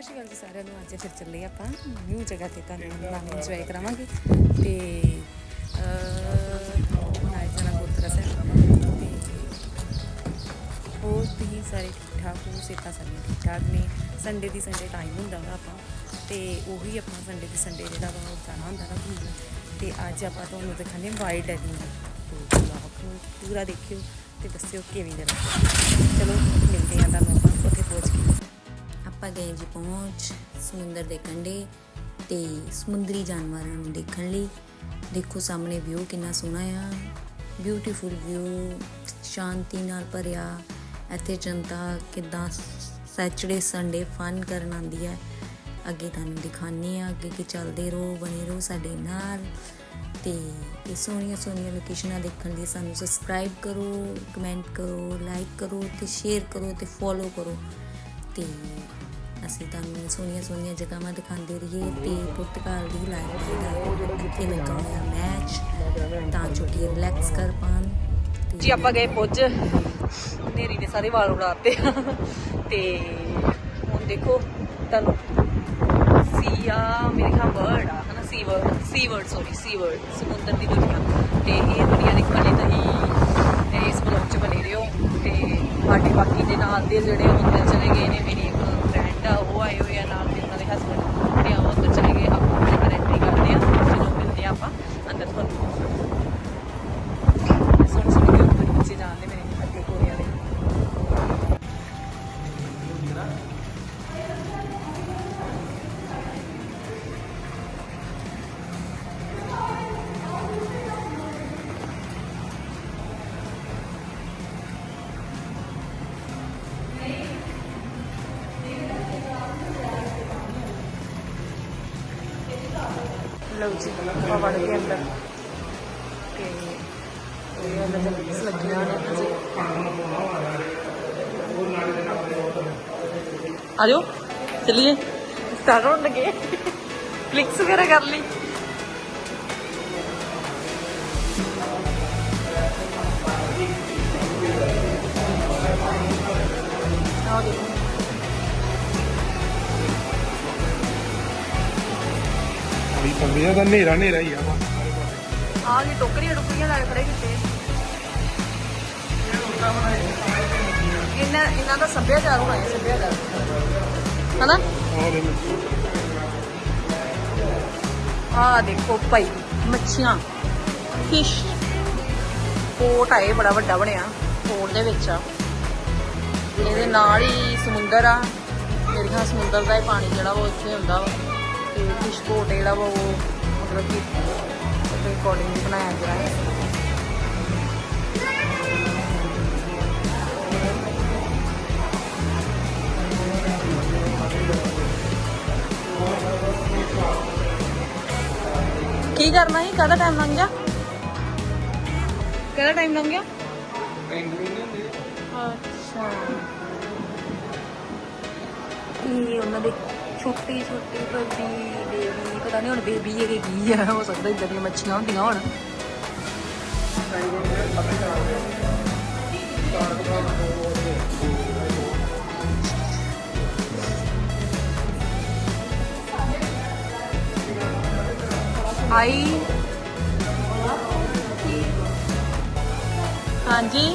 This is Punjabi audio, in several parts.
ਸਤਿ ਸ਼੍ਰੀ ਅਕਾਲ ਜੀ ਸਾਰਿਆਂ ਨੂੰ ਅੱਜ ਫਿਰ ਚੱਲੇ ਆਪਾਂ ਨਿਊ ਜਗ੍ਹਾ ਤੇ ਤੁਹਾਨੂੰ ਨਾਲ ਇੰਜੋਏ ਕਰਾਵਾਂਗੇ। ਤੇ ਆਏ ਜਾਣਾ ਗੁਰਦੁਆਰਾ ਸਾਹਿਬ। ਤੇ ਹੋਰ ਤੁਸੀਂ ਸਾਰੇ ਠੀਕ ਠਾਕ ਹੋ? ਸਿਹਤਾਂ ਸਾਰੀਆਂ ਠੀਕ ਠਾਕ ਨੇ? ਸੰਡੇ ਦੀ ਸੰਡੇ ਟਾਈਮ ਹੁੰਦਾ ਵਾ ਆਪਾਂ। ਤੇ ਉਹੀ ਆਪਾਂ ਸੰਡੇ ਦੀ ਸੰਡੇ ਜਿਹੜਾ ਵਾ ਉਹ ਜਾਣਾ ਹੁੰਦਾ ਨਾ ਘੁੰਮਣ। ਤੇ ਅੱਜ ਆਪਾਂ ਤੁਹਾਨੂੰ ਦਿਖਾਣੇ ਵਾਈਲਡ ਡੈਡਿੰਗ ਪੂਰਾ ਦੇਖਿਓ ਤੇ ਦੱਸਿਓ ਕਿਵੇਂ ਦਾ ਚਲੋ ਮਿਲਦੇ ਹਾਂ ਤੁਹਾਨੂੰ ਆਪਾਂ ਉੱਥੇ ਪਹੁੰਚ ਕੇ। ਆਪਾਂ ਗਏ ਜੀ ਪਹੁੰਚ ਸਮੁੰਦਰ ਦੇ ਕੰਢੇ ਤੇ ਸਮੁੰਦਰੀ ਜਾਨਵਰਾਂ ਨੂੰ ਦੇਖਣ ਲਈ। ਦੇਖੋ ਸਾਹਮਣੇ ਵਿਊ ਕਿੰਨਾ ਸੋਹਣਾ ਆ। ਬਿਊਟੀਫੁਲ ਵਿਊ ਸ਼ਾਂਤੀ ਨਾਲ ਭਰਿਆ। ਇੱਥੇ ਜਨਤਾ ਕਿਦਾਂ ਸੈਚਰਡੇ ਸੰਡੇ ਫਨ ਕਰਨ ਆਉਂਦੀ ਹੈ ਅੱਗੇ ਤੁਹਾਨੂੰ ਦਿਖਾਉਂਦੇ ਆ ਅੱਗੇ ਕਿ ਚੱਲਦੇ ਰਹੋ, ਬਣੇ ਰਹੋ ਸਾਡੇ ਨਾਲ। ਤੇ ਇਹ ਸੋਹਣੀਆਂ ਸੋਹਣੀਆਂ ਲੋਕੇਸ਼ਨਾਂ ਦੇਖਣ ਲਈ ਸਾਨੂੰ ਸਬਸਕ੍ਰਾਈਬ ਕਰੋ ਕਮੈਂਟ ਕਰੋ ਲਾਈਕ ਕਰੋ ਤੇ ਸ਼ੇਅਰ ਕਰੋ ਤੇ ਫੋਲੋ ਕਰੋ। ਤੇ ਅਸੀਂ ਤੁਹਾਨੂੰ ਸੋਹਣੀਆਂ ਸੋਹਣੀਆਂ ਜਗ੍ਹਾਵਾਂ ਦਿਖਾਉਂਦੇ ਰਹੀਏ ਤੇ ਪੁਰਤਗਾਲ ਦੀ ਲਾਈਵ ਦਾ ਕਿੱਥੇ ਲੱਗਾ ਹੋਇਆ ਮੈਚ ਤਾਂ ਜੋ ਕਿ ਰਿਲੈਕਸ ਕਰ ਪਾਣ ਜੀ, ਆਪਾਂ ਗਏ ਪੁੱਜ। ਹਨੇਰੀ ਨੇ ਸਾਰੇ ਵਾਲ ਉਡਾਤੇ। ਤੇ ਹੁਣ ਦੇਖੋ, ਤੁਹਾਨੂੰ ਸੀ ਮੇਰੇ ਖਿਆਲ ਬਰਡ ਆ, ਹਨਾ sea world sea world sorry sea world ਸਮੁੰਦਰ ਦੀ ਦੁਨੀਆ। ਤੇ ਇਹ ਦੁਨੀਆ ਦੇਖਣ ਲਈ ਤੁਸੀਂ ਇਸ ਬਲੌਗ 'ਚ ਬਣੇ ਰਹੋ। ਤੇ ਸਾਡੇ ਬਾਕੀ ਦੇ ਨਾਲ ਦੇ ਜਿਹੜੇ ਹੁੰਦੇ ਚਲੇ ਗਏ ਨੇ ਮੇਰੇ ਇੱਕ ਫਰੈਂਡ ਆ ਉਹ ਆਏ ਹੋਏ ਲਓ ਜੀ ਆਪਾਂ ਵੜ ਗਏ ਅੰਦਰ। ਤੇ ਇਹ ਅੰਦਰ ਜਲਦੀ ਲੱਗੀਆਂ ਨੇ ਜੀ। ਆਜੋ ਚਲਿਏ। ਸਟਾਰਟ ਹੋਣ ਲੱਗੇ। ਕਲਿੱਕਸ ਵਗੈਰਾ ਕਰ ਲਈ। ਆਓ ਦੇਖੋ। ਵੀ ਪੰਗਿਆ ਦਾ ਹਨੇਰਾ ਹਨੇਰਾ ਹੀ ਆ। ਵਾ ਆ ਗਈ ਟੋਕਰੀਆਂ ਟੋਕਰੀਆਂ ਲੱਗ ਖੜੇ ਕਿਤੇ। ਇਹਨਾਂ ਇਹਨਾਂ ਦਾ ਸੱਭਿਆਚਾਰ ਹੋਣਾ ਹੈ ਸੱਭਿਆਚਾਰ। ਹਨਾ? ਆਹ ਦੇ ਆ ਦੇਖੋ ਭਾਈ ਮੱਛੀਆਂ। ਫਿਸ਼। ਪੋਟ ਆਏ ਬੜਾ ਵੱਡਾ ਬਣਿਆ ਪੋਟ ਦੇ ਵਿੱਚ ਆ। ਇਹਦੇ ਨਾਲ ਹੀ ਸਮੁੰਦਰ ਆ। ਖਿਆਲ ਸਮੁੰਦਰ ਦਾ ਹੀ ਪਾਣੀ ਜਿਹੜਾ ਉਹ ਇੱਥੇ ਹੁੰਦਾ ਵਾ। ਤੇ ਫਿਸ਼ ਪੋਟ ਜਿਹੜਾ ਵਾ ਉਹ ਮਤਲਬ ਕਿ ਉਹਦੇ ਅਕੋਰਡਿੰਗ ਬਣਾਇਆ ਕੀ ਕਰਨਾ ਸੀ? ਕਾਹਦਾ ਟਾਈਮ ਲੰਘ ਗਿਆ? ਕਿਹੜਾ ਟਾਈਮ ਲੰਘ ਗਿਆ? ਅੱਛਾ। ਇਹ ਉਹਨਾਂ ਦੇ? ਛੋਟੀ ਛੋਟੀ ਬੇਬੀ ਬੇਬੀ ਪਤਾ ਨਹੀਂ ਹੁਣ ਬੇਬੀ ਹੈ ਕੀ ਹੈ ਹੋ ਸਕਦਾ ਇਦਾਂ ਦੀਆਂ ਮੱਛੀਆਂ ਹੁੰਦੀਆਂ ਹੁਣ। ਆਈ। ਹਾਂਜੀ।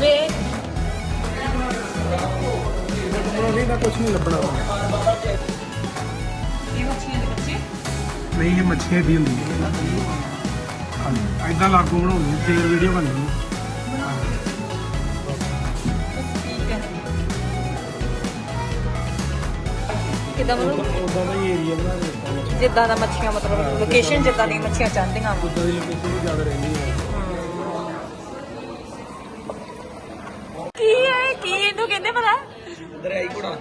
ਵੇ। ਨਹੀਂ ਤਾਂ ਕੁਝ ਨਹੀਂ ਲੱਭਣਾ। ਇਹ ਮੱਛੀਆਂ ਦੇ ਬੱਚੇ? ਨਹੀਂ ਇਹ ਮੱਛੀਆਂ ਦੀ ਹੁੰਦੀ ਐਦਾਂ ਲਾਗੂ ਬਣਾਉਂਦੀ ਫੇਰ ਵੀਡੀਓ ਹੈ। ਕਿਦਾਂ ਮਤਲਬ ਉਦਾਂ ਦਾ ਹੀ ਏਰੀਆ ਬਣਾ ਦਿੱਤਾ। ਜਿੱਦਾਂ ਦਾ ਮੱਛੀਆਂ ਮਤਲਬ ਲੋਕੇਸ਼ਨ ਜਿੱਦਾਂ ਦੀ ਮੱਛੀਆਂ ਚਾਹੁੰਦੀਆਂ ਉਦਾਂ ਦੀ ਲੋਕੇਸ਼ਨ ਜ਼ਿਆਦਾ ਰਹਿੰਦੀ ਹੈ ਕੀ ਹੈ ਕੀ ਇਹਨੂੰ ਕਹਿੰਦੇ ਪਤਾ ਦਰਿਆਈ ਘੋੜਾ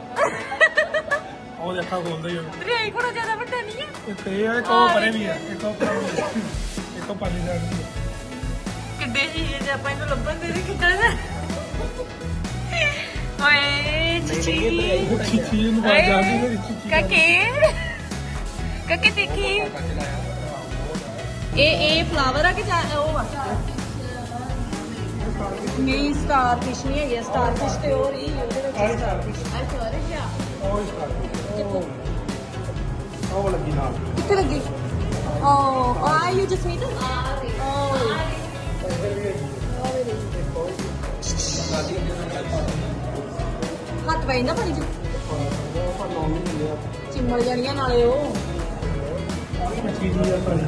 ਉਹ ਦੇਖਾ ਖੋਲਦਾ ਹੀ ਉਹ ਦਰਿਆਈ ਕੋਲ ਜ਼ਿਆਦਾ ਵੱਡਾ ਨਹੀਂ ਹੈ ਇੱਕ ਇਹ ਆ ਇੱਕ ਉਹ ਪਰੇ ਵੀ ਆ ਇੱਕ ਉਹ ਪਰੇ ਵੀ ਆ। ਇੱਕ ਉਹ ਪਾਲੀ ਵੀ ਆ। ਕਿੱਡੇ ਜੀ ਇਹ ਜੇ ਆਪਾਂ ਇਹਨੂੰ ਲੱਭਣ ਦੇ ਦੇ ਕਿੱਦਾਂ ਦਾ? ਓਏ ਚੀਚੀ। ਚੀਚੀ ਨੂੰ ਬਾਹਰ ਜਾਂਦੀ ਮੇਰੀ ਚੀਚੀ ਕਾਕੇ। ਕਾਕੇ ਦੇਖੀ। ਇਹ ਇਹ ਫਲਾਵਰ ਆ ਕਿ ਜਾਂ ਉਹ ਆ? ਨਹੀਂ ਸਟਾਰ ਫਿਸ਼ ਨਹੀਂ ਹੈਗੀ ਸਟਾਰ ਫਿਸ਼ ਤੇ ਹੋਰ ਹੀ ਉਹਦੇ ਵਿੱਚ ਸਟਾਰ ਫਿਸ਼ ਅੱਛਾ ਉਹ ਹੀ start ਉਹ ਲੱਗੀ ਨਾਲ। ਕਿੱਥੇ ਲੱਗੀ? ਓ ਆ ਯੂ ਜਸਮੀਤ ਹੱਥ ਪੈ ਜਾਂਦਾ ਪਾਣੀ ਚ ਚਿੰਮੜ ਜਾਣੀਆਂ ਨਾਲੇ ਉਹ। ਮੱਛੀ ਦੀ ਆ। ਪਾਣੀ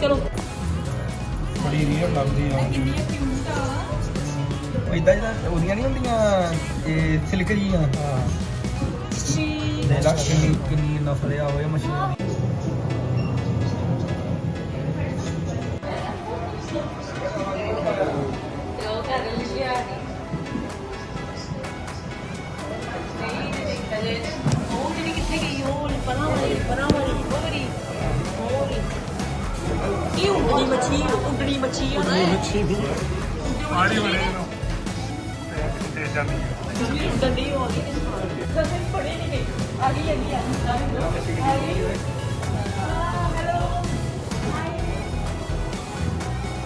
ਚਲੋ ਬੜੀ ਰੀਅਲ ਲੱਗਦੀ ਆ ਇਦਾਂ ਜਿਹਾ ਉਹਦੀਆਂ ਨਹੀਂ ਹੁੰਦੀਆਂ ਇਹ ਸਿਲਕ ਜੀਆਂ? ਹਾਂ ਦੇ ਲੱਖ ਕਿੰਨੀ ਕਿੰਨੀ ਨਫਲਿਆ ਹੋਏ ਮਸ਼ੀਨ ਦੀ। ਉਹ ਜਿਹੜੀ ਕਿੱਥੇ ਗਈ? ਉਹ ਪਰਾਂ ਵਾਲੀ ਪਰਾਂ ਵਾਲੀ। ਉਹ ਵਾਲੀ ਉਹ ਵਾਲੀ ਇਹ ਉੱਡਣੀ ਮੱਛੀ ਉੱਡਣੀ ਮੱਛੀ ਆ ਨਾ। ਮੱਛੀ ਦੀ ਆੜੀ ਬਣੇ ਤੇ ਜਾਂਦੀ ਹੈ। ਡੰਡੀ ਹੋ ਗਈ ਕਦੇ ਪੜੇ ਨਹੀਂ ਗਈ ਆ ਗਈ ਗਈ ਆ ਗਈ ਆ ਗਈ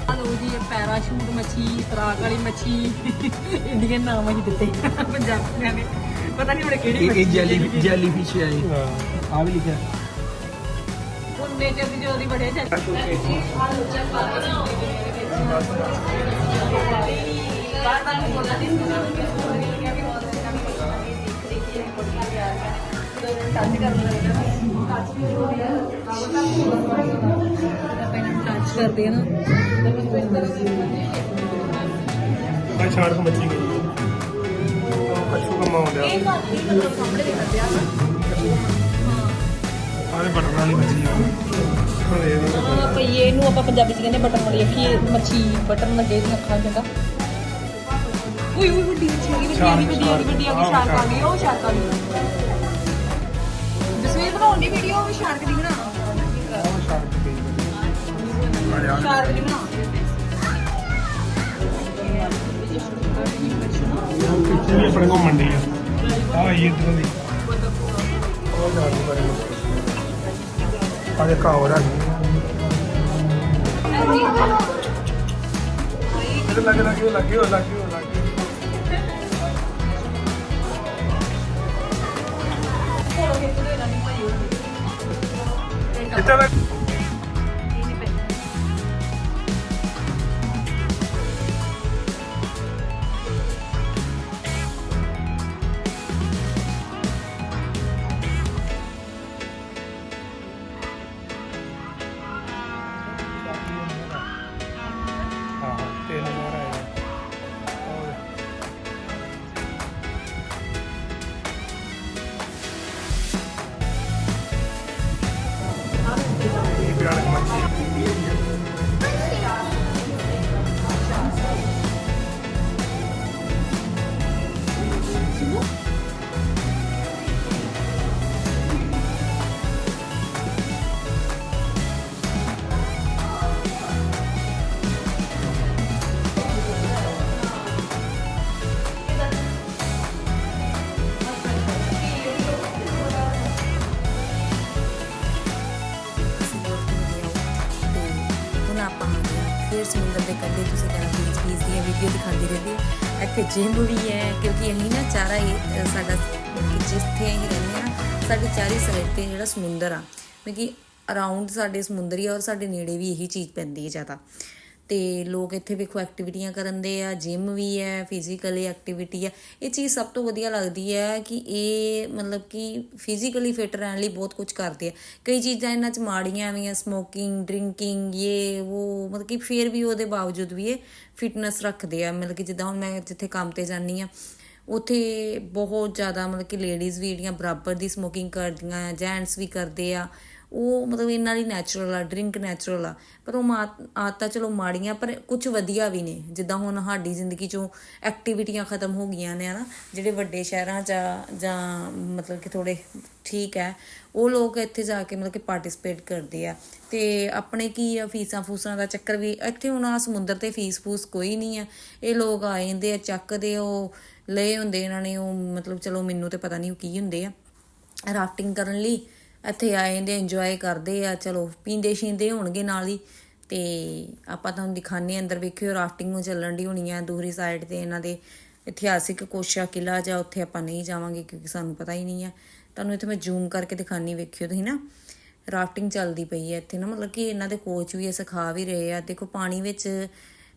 ਹੈਲੋ ਜੀ ਇਹ ਪੈਰਾਸ਼ੂਟ ਮੱਛੀ ਤਰਾਕ ਵਾਲੀ ਮੱਛੀ। ਇੰਡੀਅਨ ਨਾਮ ਹੀ ਦਿੱਤੇ ਪੰਜਾਬੀਆਂ ਨੇ। ਪਤਾ ਨਹੀਂ ਹੁਣ ਕਿਹੜੀ ਇਹ ਮੱਛੀ ਜੈਲੀ। ਜੈਲੀ ਫਿਸ਼ ਹੈ। ਇਹ। ਹਾਂ। ਆ ਵੀ ਲਿਖਿਆ। ਉਹਨੇ ਚ ਵੀ ਜੋ ਦੀ ਬੜੇ ਚੱਲ ਹਲੋ ਚੱਲ ਪਾ ਕੇ ਨਾ ਬਾਹਰ ਤਾਂ ਨੂੰ ਬੋਲਣਾ ਕਿ ਸੋਚ ਰਹੀ ਹੈ ਕਿ ਬਹੁਤ ਅੱਛਾ ਵੀ ਦੇਖ ਦੇਖ ਕੇ ਬੜੀਆਂ ਪਿਆਰ ਹੈ ਟੱਚ ਕਰਨ ਲੱਗਦਾ ਟੱਚ ਵੀ ਹੋ ਰਿਹਾ ਆਪਾਂ ਇਹਨਾਂ ਨੂੰ ਟੱਚ ਕਰਦੇ ਆ ਨਾ ਤਾਂ ਤਰ੍ਹਾਂ ਦੀ ਮੈਂ ਛਾੜ ਗਈ। ਅੱਛੂ ਕੰਮ ਆਉਂਦਾ ਇਹ ਘਰ ਦੀ ਮਤਲਬ ਸਾਹਮਣੇ ਦੇ ਕਰਦੇ ਆ ਨਾ ਆਰੇ ਬਟਨ ਵਾਲੀ ਮੱਛੀ ਆ। ਹਰੇ ਹਾਂ ਪਈਏ ਨੂੰ ਆਪਾਂ ਪੰਜਾਬੀ ਚ ਕਹਿੰਦੇ ਬਟਨ ਵਾਲੀ। ਅੱਖੀ ਮੱਛੀ ਬਟਨ ਲੱਗੇ ਦੀਆਂ ਅੱਖਾਂ ਚੰਗਾ ਉਈ ਉਈ ਵੱਡੀ ਮੱਛੀ ਆ ਗਈ ਵੱਡੀ ਆ ਗਈ ਵੱਡੀ ਆ ਗਈ ਵੱਡੀ ਆ ਗਈ ਸ਼ਾਰਕ ਆ ਗਈ ਉਹ ਸ਼ਾਰਕ ਆ ਗਈ। ਜਸਵੀਰ ਬਣਾਉਣ ਵੀਡੀਓ ਵੀ ਸ਼ਾਰਕ ਦੀ ਬਣਾ। ਆ ਸ਼ਾਰਕ ਦੀ ਬਣਾ। ਵੀ ਆਪਣੇ ਕੋਲ ਮੰਡੀ ਆ। ਆ ਇਹ ਇਧਰੋਂ ਦੀ। ਉਹ ਜਾਂਦੀ ਬੜੀ ਆ ਦੇ ਕਾ ਹੋ ਰਿਹਾ ਇਹ ਲੱਗ ਲੱਗੀ ਉਹ ਲੱਗੀ ਉਹ ਲੱਗੀ ਉਹ ਲੱਗੀ ਕਿੱਥੇ ਲੱਗ ਦੀਆਂ ਰਹਿੰਦੀ ਹੈ। ਇੱਥੇ ਜਿਮ ਵੀ ਹੈ, ਕਿਉਂਕਿ ਅਸੀਂ ਨਾ ਚਾਰਾ ਇਹ ਸਾਡਾ ਜਿੱਥੇ ਅਸੀਂ ਰਹਿੰਦੇ ਹਾਂ ਸਾਡੇ ਚਾਰੇ ਚਾਰੀ ਸਾਈਡ ਤੇ ਜਿਹੜਾ ਸਮੁੰਦਰ ਆ ਕਿਉਂਕਿ ਅਰਾਊਂਡ ਸਾਡੇ ਸਮੁੰਦਰ ਹੀ ਆ ਔਰ ਸਾਡੇ ਨੇੜੇ ਵੀ ਇਹੀ ਚੀਜ਼ ਪੈਂਦੀ ਹੈ ਜ਼ਿਆਦਾ। ਤੇ ਲੋਕ ਇੱਥੇ ਵੇਖੋ ਐਕਟੀਵਿਟੀਆਂ ਕਰਨ ਦੇ ਆ ਜਿਮ ਵੀ ਹੈ ਫਿਜ਼ੀਕਲੀ ਐਕਟੀਵਿਟੀ ਆ। ਇਹ ਚੀਜ਼ ਸਭ ਤੋਂ ਵਧੀਆ ਲੱਗਦੀ ਹੈ ਕਿ ਇਹ ਮਤਲਬ ਕਿ ਫਿਜ਼ੀਕਲੀ ਫਿਟ ਰਹਿਣ ਲਈ ਬਹੁਤ ਕੁਝ ਕਰਦੇ ਆ। ਕਈ ਚੀਜ਼ਾਂ ਇਹਨਾਂ 'ਚ ਮਾੜੀਆਂ ਵੀ ਆ ਸਮੋਕਿੰਗ ਡਰਿੰਕਿੰਗ ਇਹ ਉਹ ਮਤਲਬ ਕਿ ਫਿਰ ਵੀ ਉਹਦੇ ਬਾਵਜੂਦ ਵੀ ਇਹ ਫਿਟਨੈਸ ਰੱਖਦੇ ਆ। ਮਤਲਬ ਕਿ ਜਿੱਦਾਂ ਹੁਣ ਮੈਂ ਜਿੱਥੇ ਕੰਮ ਤੇ ਜਾਂਦੀ ਆ ਉਥੇ ਬਹੁਤ ਜ਼ਿਆਦਾ ਮਤਲਬ ਕਿ ਲੇਡੀਜ਼ ਵੀ ਜਿਹੜੀਆਂ ਬਰਾਬਰ ਦੀ ਸਮੋਕਿੰਗ ਕਰਦੀਆਂ ਜੈਂਟਸ ਵੀ ਕਰਦੇ ਆ। ਉਹ ਮਤਲਬ ਇਹਨਾਂ ਦੀ ਨੈਚੁਰਲ ਆ ਡਰਿੰਕ ਨੈਚੁਰਲ ਆ। ਪਰ ਉਹ ਮਾ- ਆਦਤਾਂ ਚਲੋ ਮਾੜੀਆਂ, ਪਰ ਕੁਝ ਵਧੀਆ ਵੀ ਨੇ। ਜਿੱਦਾਂ ਹੁਣ ਸਾਡੀ ਜ਼ਿੰਦਗੀ ਚੋਂ ਐਕਟੀਵਿਟੀਆਂ ਖਤਮ ਹੋ ਗਈਆਂ ਨੇ, ਹਨਾ। ਜਿਹੜੇ ਵੱਡੇ ਸ਼ਹਿਰਾਂ 'ਚ ਆ, ਜਾਂ ਮਤਲਬ ਕਿ ਥੋੜੇ ਠੀਕ ਹੈ, ਉਹ ਲੋਕ ਇੱਥੇ ਜਾ ਕੇ ਮਤਲਬ ਕਿ ਪਾਰਟਿਸਿਪੇਟ ਕਰਦੇ ਆ। ਤੇ ਆਪਣੇ ਕੀ ਆ, ਫੀਸਾਂ ਫੂਸਾਂ ਦਾ ਚੱਕਰ ਵੀ, ਇੱਥੇ ਹੁਣ ਆ ਸਮੁੰਦਰ ਤੇ ਫੀਸ ਫੂਸ ਕੋਈ ਨਹੀਂ ਆ। ਇਹ ਲੋਕ ਆ ਜਾਂਦੇ ਆ, ਚੱਕਦੇ ਉਹ ਲਏ ਹੁੰਦੇ ਇਹਨਾਂ ਨੇ, ਉਹ ਮਤਲਬ ਚਲੋ ਮੈਨੂੰ ਤੇ ਪਤਾ ਨਹੀਂ ਉਹ ਕੀ ਹੁੰਦੇ ਆ। ਰਾਫਟਿੰਗ ਕਰਨ ਲਈ ਇੱਥੇ ਆਏ ਦੇ ਇੰਜੋਏ ਕਰਦੇ ਆ, ਚਲੋ ਪੀਂਦੇ ਸ਼ੀਂਦੇ ਹੋਣਗੇ ਨਾਲ ਹੀ। ਤੇ ਆਪਾਂ ਤੁਹਾਨੂੰ ਦਿਖਾਣੇ ਅੰਦਰ, ਵੇਖਿਓ ਰਾਫਟਿੰਗ ਨੂੰ ਚੱਲਣ ਦੀ ਹੋਣੀ ਆ ਦੂਰੀ ਸਾਈਡ ਤੇ ਇਹਨਾਂ ਦੇ ਇਤਿਹਾਸਿਕ ਕੋਸ਼ਾ ਕਿਲਾ ਜਾਂ ਉੱਥੇ ਆਪਾਂ ਨਹੀਂ ਜਾਵਾਂਗੇ ਕਿਉਂਕਿ ਸਾਨੂੰ ਪਤਾ ਹੀ ਨਹੀਂ ਆ। ਤੁਹਾਨੂੰ ਇੱਥੇ ਮੈਂ ਜ਼ੂਮ ਕਰਕੇ ਦਿਖਾਣੀ ਵੇਖਿਓ ਤੁਸੀਂ ਨਾ। ਰਾਫਟਿੰਗ ਚੱਲਦੀ ਪਈ ਹੈ ਇੱਥੇ ਨਾ, ਮਤਲਬ ਕਿ ਇਹਨਾਂ ਦੇ ਕੋਚ ਵੀ ਇਹ ਸਿਖਾ ਵੀ ਰਹੇ ਆ। ਦੇਖੋ ਪਾਣੀ ਵਿੱਚ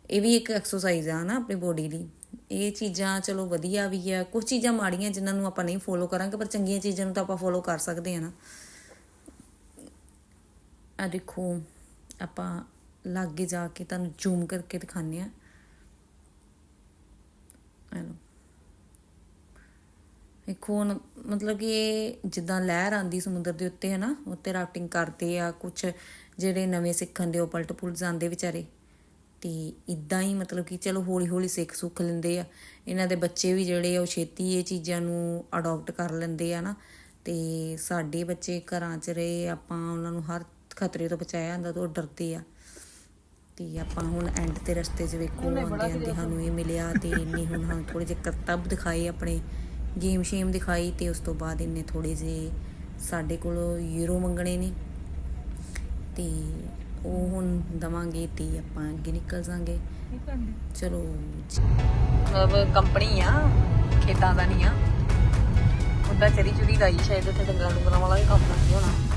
ਇਹ ਵੀ ਇੱਕ ਐਕਸਰਸਾਈਜ਼ ਆ ਨਾ ਆਪਣੀ ਬੋਡੀ ਲਈ ਇਹ ਚੀਜ਼ਾਂ ਚਲੋ ਵਧੀਆ ਵੀ ਆ ਕੁਝ ਚੀਜ਼ਾਂ ਮਾੜੀਆਂ ਜਿਨ੍ਹਾਂ ਨੂੰ ਆਪਾਂ ਨਹੀਂ ਫੋਲੋ ਕਰਾਂਗੇ, ਪਰ ਚੰਗੀਆਂ ਚੀਜ਼ਾਂ ਨੂੰ ਤਾਂ ਆਪਾਂ ਫੋਲੋ ਕਰ ਸਕਦੇ ਆ ਨਾ। ਆ ਦੇਖੋ, ਆਪਾਂ ਲਾਗੇ ਜਾ ਕੇ ਤੁਹਾਨੂੰ ਜ਼ੂਮ ਕਰਕੇ ਦਿਖਾਉਂਦੇ ਆ ਆ ਦੇਖੋ ਮਤਲਬ ਕਿ ਇਹ ਜਿੱਦਾਂ ਲਹਿਰ ਆਂਦੀ ਸਮੁੰਦਰ ਦੇ ਉੱਤੇ ਹੈ ਨਾ ਉੱਤੇ ਰਾਫਟਿੰਗ ਕਰਦੇ ਆ ਕੁਝ ਜਿਹੜੇ ਨਵੇਂ ਸਿੱਖਣ ਦੇ ਉਹ ਪਲਟ ਪੁਲਟ ਜਾਂਦੇ ਵਿਚਾਰੇ। ਤੇ ਇਦਾਂ ਹੀ ਮਤਲਬ ਕਿ ਚਲੋ ਹੌਲੀ ਹੌਲੀ ਸਿੱਖ ਸੁੱਖ ਲੈਂਦੇ ਆ। ਇਹਨਾਂ ਦੇ ਬੱਚੇ ਵੀ ਜਿਹੜੇ ਆ, ਉਹ ਛੇਤੀ ਇਹ ਚੀਜ਼ਾਂ ਨੂੰ ਅਡਾਪਟ ਕਰ ਲੈਂਦੇ ਆ ਨਾ ਤੇ ਸਾਡੇ ਬੱਚੇ ਘਰਾਂ 'ਚ ਰਹੇ, ਆਪਾਂ ਉਹਨਾਂ ਨੂੰ ਹਰ ਖਤਰੇ ਤੋਂ ਬਚਾਇਆ ਹੁੰਦਾ ਤੋਂ ਡਰਦੇ ਆ। ਤੇ ਆਪਾਂ ਹੁਣ ਐਂਡ ਤੇ ਰਸਤੇ 'ਚ ਵੇਖੋ ਆਂਦੇ ਆਂਦੇ ਸਾਨੂੰ ਇਹ ਮਿਲਿਆ ਤੇ ਇਹਨੇ ਹੁਣ ਹਾਂ ਥੋੜੇ ਜਿਹੇ ਕਰਤੱਬ ਦਿਖਾਏ ਆਪਣੇ ਗੇਮ ਸ਼ੇਮ ਦਿਖਾਈ ਤੇ ਉਸ ਤੋਂ ਬਾਅਦ ਇਹਨੇ ਥੋੜੇ ਜਿਹੇ ਸਾਡੇ ਕੋਲੋਂ ਯੂਰੋ ਮੰਗਣੇ ਨੇ। ਤੇ ਉਹ ਹੁਣ ਦਵਾਂਗੇ ਤੇ ਆਪਾਂ ਅੱਗੇ ਨਿਕਲ ਜਾਾਂਗੇ ਚਲੋ। ਮਤਲਬ ਕੰਪਨੀ ਆ ਖੇਤਾਂ ਦਾ ਨਹੀਂ ਆ। ਉਹਦਾ ਚਰੀ ਚੁਰੀ ਦਾ ਹੀ ਸ਼ਾਇਦ ਉੱਥੇ ਡੰਗਰਾਂ ਡੁੰਗਰਾਂ ਵਾਲਾ ਵੀ ਕੰਮ ਕਰਦੀ ਹੋਣਾ।